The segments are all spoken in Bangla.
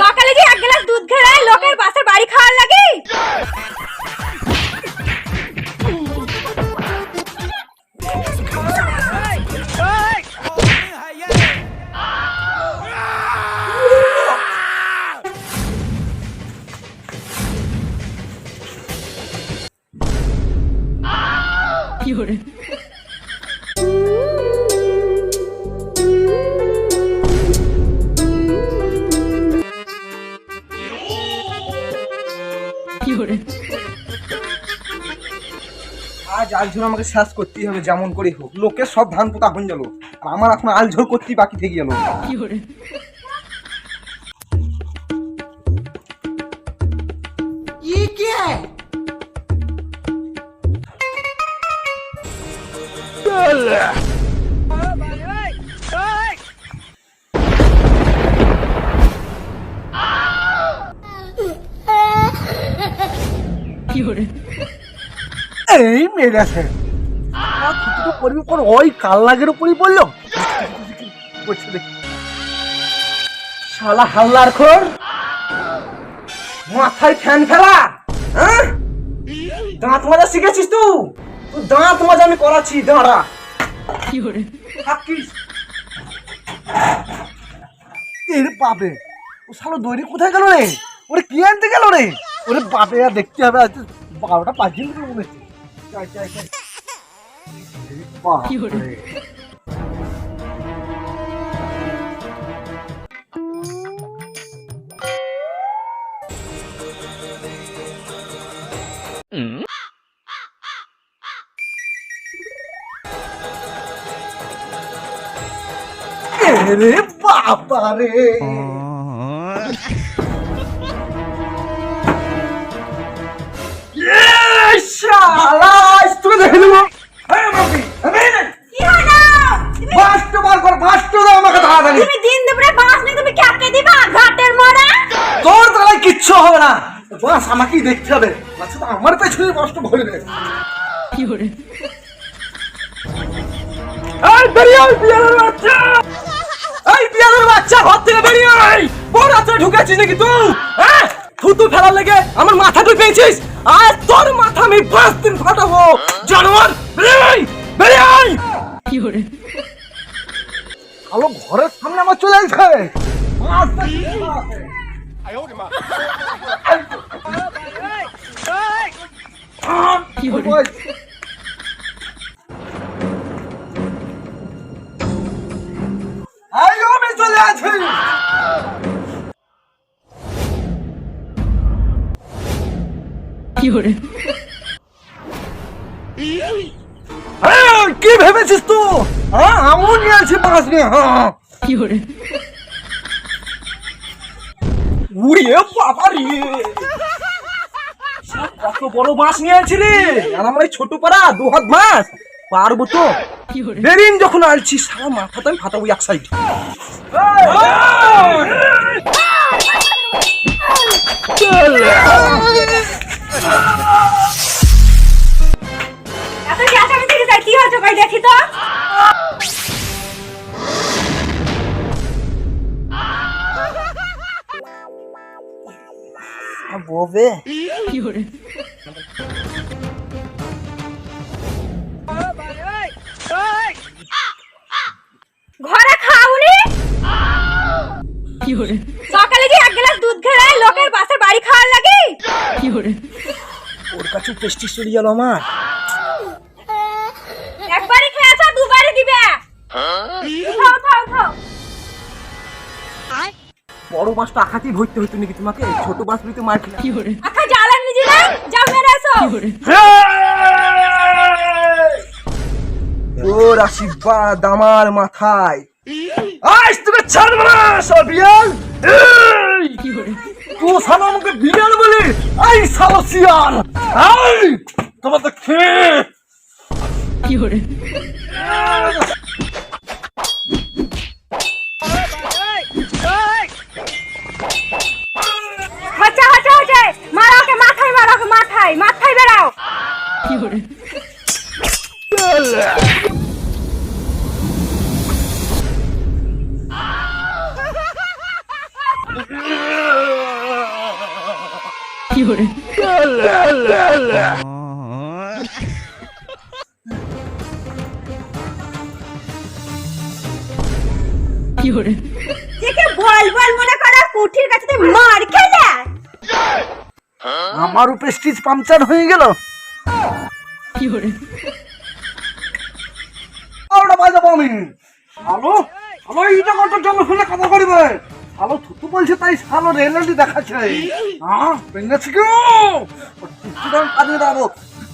সকালে যে এক গ্লাস দুধ খেলে লোকের বাসের বাড়ি খাওয়ার লাগে। আজ আলঝোল আমাকে শেষ করতেই হবে যেমন করে হোক। লোকের সব ধান পোতা হয়ে গেল আর আমার এখন আলঝোল করতেই বাকি থেকে গেল। এই মেরেছে তো ওই কাল লাগের উপরই পড়ল? শালা হাল্লার খোর মাথায় ফ্যান ফেলা হ্যাঁ? দাঁত মাজা শিখেছিস তুই তুই দাঁত মাজা আমি করাচ্ছি দাঁড়া। থাকিস। এর বাপে ও শালো দৈরি কোথায় গেল রে? ওরে কি আনতে গেল রে? ওরে বাপে আর দেখতে হবে আজ বারোটা পাঁচিল মনে হচ্ছে। এরে বাবা রে শালা! আজ তোকে দেখে নেব মাম্পি আমি কি হলো তুমি বাসটা বার কর বাসটা দাও আমাকে তাড়াতাড়ি। তুমি দিন দুপুরে বাস নিয়ে তুমি ক্যাপকে দিবা? ঘাটের মোড়ে? তোর তাহলে কিচ্ছু হবে না। বাস আমাকেই দেখতে হবে। আচ্ছা আমার পেছনে বাসটা ভরে দে এই বেরিয়ে আয় বিয়ালের বাচ্চা! এই বিয়ালের বাচ্চা ঘর থেকে বেরিয়ে আয়। বড় রাত্রে ঢুকেছিস নাকি তুই? হ্যাঁ? থুতু ফেলার লেগে আমার মাথা তুই পেয়েছিস? আর তোর মাথা আমি পাঁচ দিন ফাটাবো। জানোয়ার বেরিয়ে আয় বেরিয়ে আয়। আলো ঘরের সামনে আমার চলে আসছে আস্তে আস্তে। ওই। এই আমি চলে কি ভেবেছিস হ্যাঁ আমিও নিয়ে আছি নিয়ে হ্যাঁ উড়িয়ে বাবা রে কত বড় নিয়ে আছিলি আর আমার এই ছোট পাড়া দু হাত মাছ পারব তো বেরিন যখন আলছি সারা মাথাটা আমি ফাটাবো এক সাইড এত চেঁচামেচি কি তাই? কি হয়েছে কই? দেখি তো। ববে। পেস্টি চলে গেল আমার। একবারই খেয়েছ দুবারই দিবে। উঠাও উঠাও উঠাও। বড় মাছটা আখাতেই ধরতে হতো নাকি তোমাকে? ছোট মাছ গুলিতে মার খেলা। আখা জ্বালান নিজে না যাও মেরে তোর আশীর্বাদ আমার মাথায়। আজ তোকে ছাড়বো না সবিয়াল তুই সালা আমাকে বিড়াল বলে? আই সালো শিয়াল! আই তোমার তো খেয়ে হচ্ছে দেখে বল বল মনে করা কুঠির কাছে তুই মার খেলে। আমার উপরে স্টিচ পাংচার হয়ে গেল। ওটা বাজাবো আমি। হ্যালো হ্যালো এইটা কত জল শুনে কথা করিবে? হ্যালো থুতু বলছে তাই সালো রেলালি দেখাচ্ছে। হ্যাঁ পেঙ্গাছি কেউ কাজে দাঁড়ো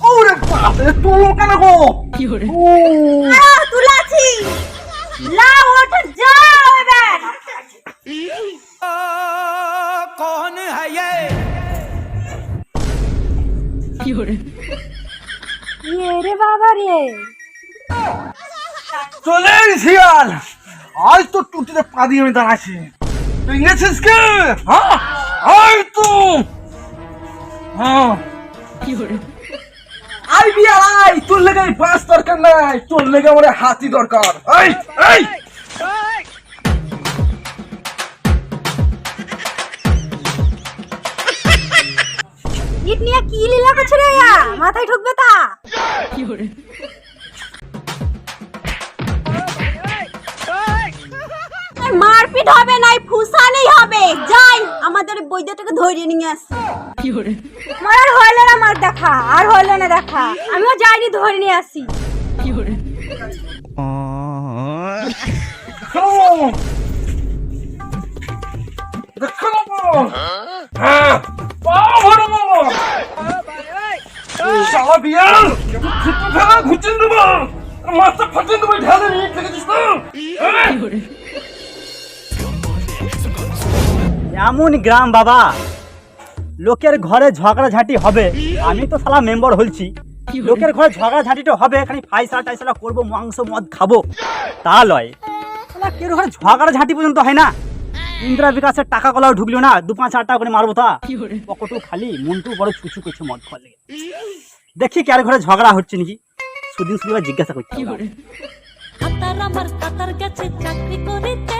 ওরে বাপরে তোলো কেন গো? ও। আহ, তুলাছি। লাও ওঠো যাও এবার। ইয়ে রে বাবা রে। চলে শিয়াল আজ তো টুটিতে পা দিয়ে আমি দাঁড়াচ্ছি। তুই গেছিস কে? হ্যাঁ আই তো! হ্যাঁ আই বিয়ার আই তোর লেগে বাস দরকার নাই। তোর লেগে আমার হাতি দরকার। এই এই! ইট নিয়ে কি লীলা করছে রে? মাথায় ঢুকবে তা? আর মারপিট হবে নাই ফুসানি হবে। যাই আমাদের বৈদ্যটাকে ধরে নিয়ে আসি। আমার হইল না মার দেখা আর হইল না দেখা। আমিও যাইনি ধরে নিয়ে আসি। দেখো হ্যাঁ পাও ভরো বাবা শালা বিয়াল এমন গ্রাম বাবা। লোকের ঘরে ঝগড়া ঝাঁটি হবে। আমি তো সালা মেম্বার হলছি। লোকের ঘরে ঝগড়া ঝাঁটিটা হবে খালি ফাইসলা টাইসলা করব মাংস মদ খাব। তা লয়। সালা কেউ ঘরে ঝগড়া ঝাঁটি পর্যন্ত হয় না? ইন্দিরা বিকাশের টাকা কলাও ঢুকলো না দু পাঁচ হাজার টাকা করে মারবো তা। পকেটও খালি মনটু বড় ছুছু করছে মদ খাওয়ার লেগে। দেখি কার ঘরে ঝগড়া হচ্ছে নাকি? সুদিন সুদিন জিজ্ঞাসা করছি। কাতার আমার কাতার গেছে চাকরি করিতে।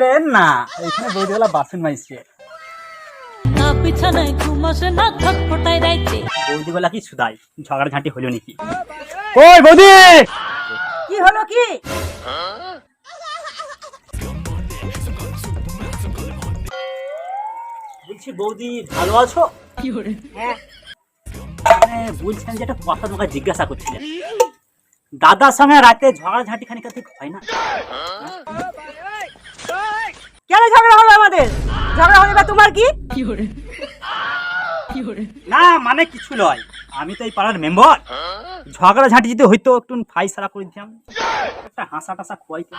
রে না। এখানে বৌদিওয়ালা বাসন মাইছে। না পিছনে ঘুমাসে না ধটপটাই রাইতে। বৌদিগুলা কি সুদাই? ঝগড়া হলো নাকি? কই বৌদি? কি হলো কি? বলছি বৌদি ভালো আছো? হ্যাঁ। মানে বলছিলাম যে একটা কথা তোমাকে জিজ্ঞাসা করছিলেন দাদার সঙ্গে রাতে ঝগড়া ঝাঁটি খানিক ঠিক হয় না। কেন ঝগড়া হবে আমাদের? ঝগড়া হবে বা তোমার কি? না মানে কিছু নয়। আমি তো এই পাড়ার মেম্বার। ঝগড়া ঝাঁটি যদি হইতো একটু ফাইসারা করে দিতাম। একটা হাসা টাসা খোয়াইতো।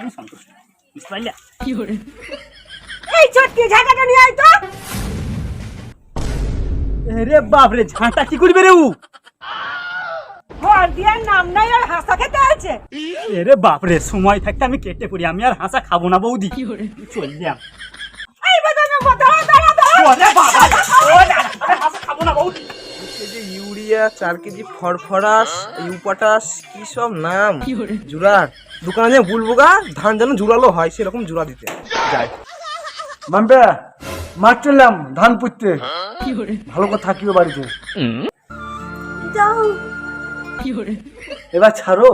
আমি সন্তুষ্ট? বুঝতে পারলে? এই চটকে ঝাঁকাটা নিয়ে আয় তো। রে বাপ রে ঝাঁটা কি করবে রে উ ঘর দিয়ে নাম নাই আর হাসা খেতে আছে। রে বাপ সময় থাকতে আমি কেটে পড়ি আমি আর হাসা খাব না বৌদি। চললাম। এই বাদামে দাঁড়া দাঁড়া দাঁড়া। ওরে বাবা ও হাসা খাব না বৌদি। ইউরিয়া চার কেজি ফরফরাস ইউপটাস কি সব নাম? জুরার। দোকানে ধান যেন জুড়ালো হয় সেরকম জুড়া দিতে। যাই। মাম্পে মাঠ চললাম ধান পুঁততে। ভালো করে থাকিও বাড়িতে। যাও। এবার ছাড়ো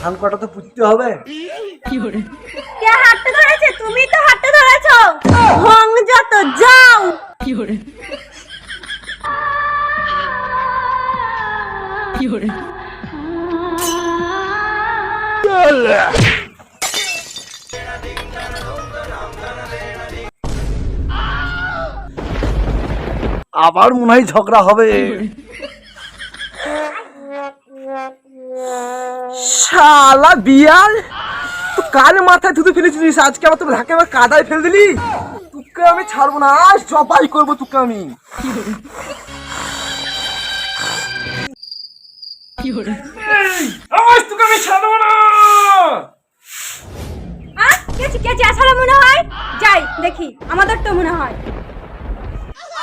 ধান কটা তো পুঁততে হবে। কে হাতটা ধরেছে? তুমি তো হাতটা ধরেছো। ভং যত যাও। আবার মনে হয় ঝগড়া হবে। শালা বিয়াল তুই কার মাথায় থুতু ফেলেছিলিস? আজকে আমার তো ঢাকে আমার কাদায় ফেল দিলি? তোকে আমি ছাড়বো না আজ জবাই করব তোকে আমি। আজ তোকে আমি ছাড়বো না। আহ কেচি কেচি আসার মনে হয়? যাই দেখি আমাদের তো মনে হয়।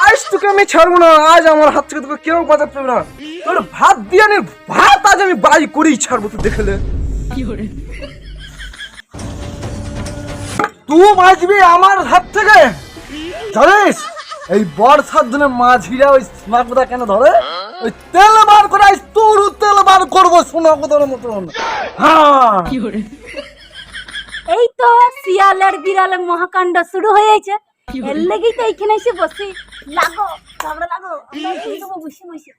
আজ তোকে আমি ছাড়বো না আজ আমার হাত থেকে তোকে কেউ বাঁচাতে পারবে না। তোর ভাত দিয়ে ভাত আজ আমি বাই করেই ছাড়বো তুই দেখলে তুই বাঁচবি আমার হাত থেকে? জানিস এই বর্ষার দিনে মাঝিরা ওই সোনাকুদা কেন ধরে? ওই তেল বার করে আইস তোর তেল বার করব সোনাকুদার মতন। হ্যাঁ। এই তো শিয়ালের বিড়ালের মহাকাণ্ড শুরু হয়েছে। এর লেগেই তো এইখানে এসে বসি। লাগো ঝগড়া লাগো আমরা দেবো বসে বসে।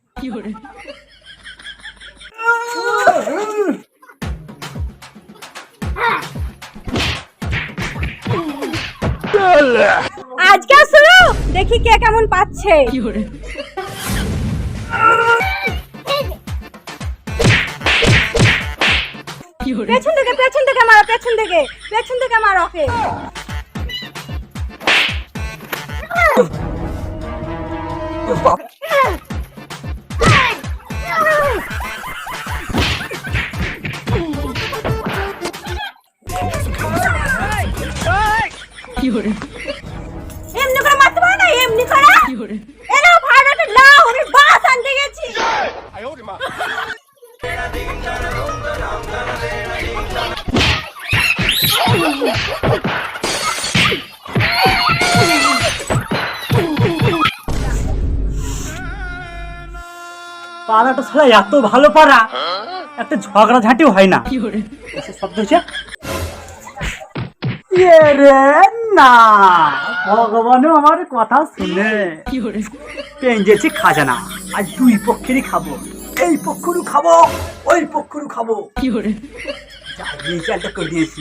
আজকে শুরু দেখি কে কেমন পাচ্ছে। পেছন থেকে পেছন থেকে মারো পেছন থেকে পেছন থেকে মারো ওকে। এমনি পাড়াটা ছাড়া এত ভালো পাড়া একটা ঝগড়া ঝাঁটিও হয় না। শব্দ হচ্ছে না ভগবানও আমার কথা শুনে। পেঞ্জেছি খাজানা আজ দুই পক্ষেরই খাব। এই পক্ষরও খাব ওই পক্ষরও খাব। যা দিয়েছি একটা করে দিয়েছি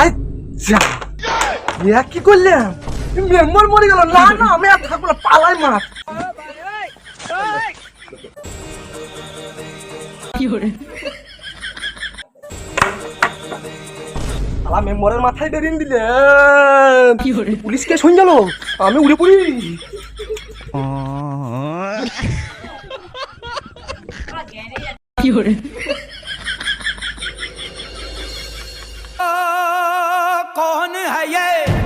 আচ্ছা ইয়া কি করলাম মেম্বার মরে গেল। না না আমি আর থাকব না পালাই মাছ আলা মেম্বারের মাথায় বেরিয়ে দিলে। পুলিশকে শুন গেল আমি উড়ে পড়ি। 有人。कौन है ये